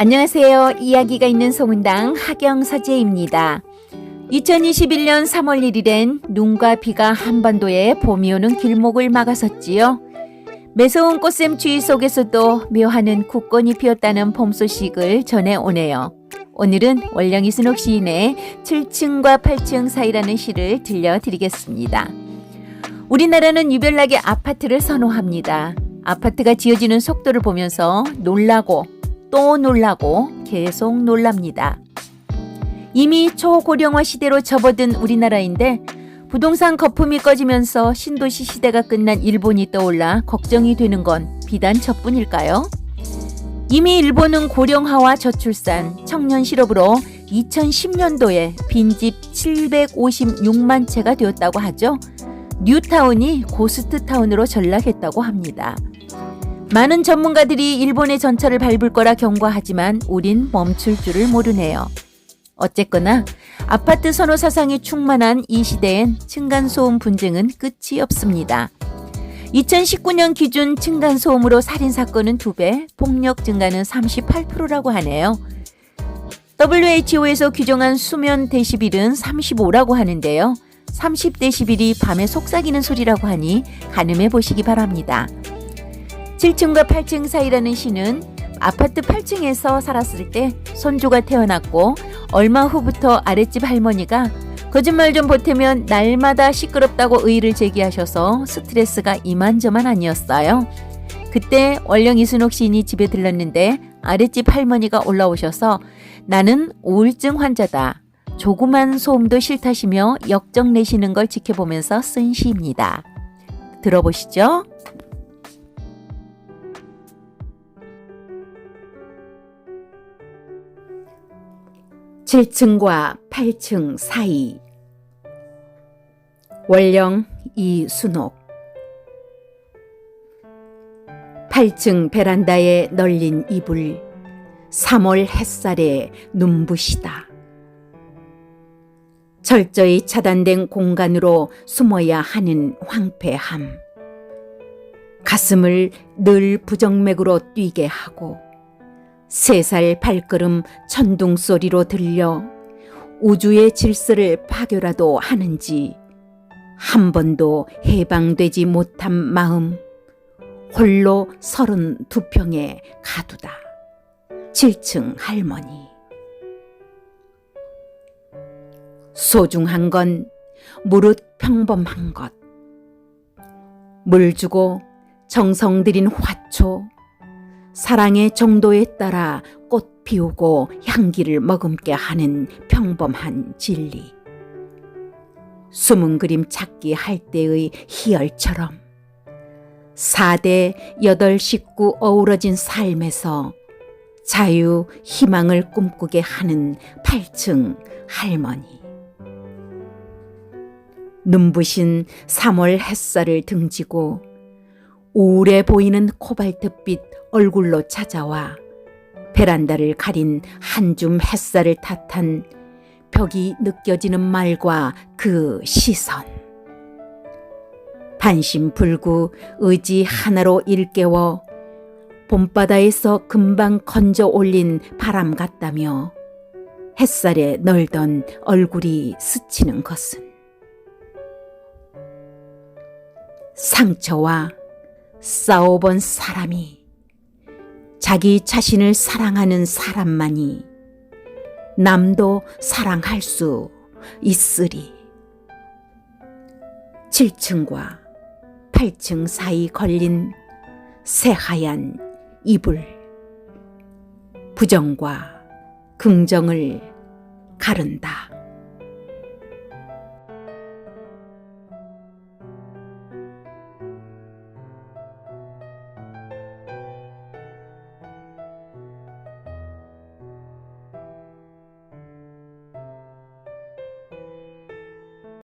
안녕하세요. 이야기가 있는 소문당 하경서재입니다. 2021년 3월 1일엔 눈과 비가 한반도에 봄이 오는 길목을 막아섰지요. 매서운 꽃샘 추위 속에서도 묘하는 국권이 피었다는 봄 소식을 전해오네요. 오늘은 원령 이 순옥 시인의 7층과 8층 사이라는 시를 들려드리겠습니다. 우리나라는 유별나게 아파트를 선호합니다. 아파트가 지어지는 속도를 보면서 놀라고 또 놀라고 계속 놀랍니다. 이미 초고령화 시대로 접어든 우리나라인데 부동산 거품이 꺼지면서 신도시 시대가 끝난 일본이 떠올라 걱정이 되는 건 비단 저뿐일까요? 이미 일본은 고령화와 저출산, 청년 실업으로 2010년도에 빈집 756만 채가 되었다고 하죠. 뉴타운이 고스트타운으로 전락했다고 합니다. 많은 전문가들이 일본의 전철을 밟을 거라 경고하지만 우린 멈출 줄을 모르네요. 어쨌거나 아파트 선호 사상이 충만한 이 시대엔 층간소음 분쟁은 끝이 없습니다. 2019년 기준 층간소음으로 살인사건은 2배, 폭력 증가는 38%라고 하네요. WHO에서 규정한 수면 데시빌은 35라고 하는데요. 30데시빌이 밤에 속삭이는 소리라고 하니 가늠해 보시기 바랍니다. 7층과 8층 사이라는 시는 아파트 8층에서 살았을 때 손주가 태어났고 얼마 후부터 아랫집 할머니가 거짓말 좀 보태면 날마다 시끄럽다고 의의를 제기하셔서 스트레스가 이만저만 아니었어요. 그때 원령 이순옥 시인이 집에 들렀는데 아랫집 할머니가 올라오셔서 나는 우울증 환자다. 조그만 소음도 싫다시며 역정 내시는 걸 지켜보면서 쓴 시입니다. 들어보시죠. 7층과 8층 사이 원령 이순옥 8층 베란다에 널린 이불 3월 햇살에 눈부시다. 철저히 차단된 공간으로 숨어야 하는 황폐함. 가슴을 늘 부정맥으로 뛰게 하고 세 살 발걸음 천둥 소리로 들려 우주의 질서를 파괴라도 하는지 한 번도 해방되지 못한 마음 홀로 서른 두 평에 가두다. 7층 할머니. 소중한 건 무릇 평범한 것. 물 주고 정성 들인 화초. 사랑의 정도에 따라 꽃 피우고 향기를 머금게 하는 평범한 진리. 숨은 그림 찾기 할 때의 희열처럼 4대 8 식구 어우러진 삶에서 자유, 희망을 꿈꾸게 하는 8층 할머니. 눈부신 3월 햇살을 등지고 우울해 보이는 코발트빛 얼굴로 찾아와 베란다를 가린 한 줌 햇살을 탓한 벽이 느껴지는 말과 그 시선. 반신불구 의지 하나로 일깨워 봄바다에서 금방 건져 올린 바람 같다며 햇살에 널던 얼굴이 스치는 것은 상처와 싸워본 사람이 자기 자신을 사랑하는 사람만이 남도 사랑할 수 있으리. 7층과 8층 사이 걸린 새하얀 이불. 부정과 긍정을 가른다.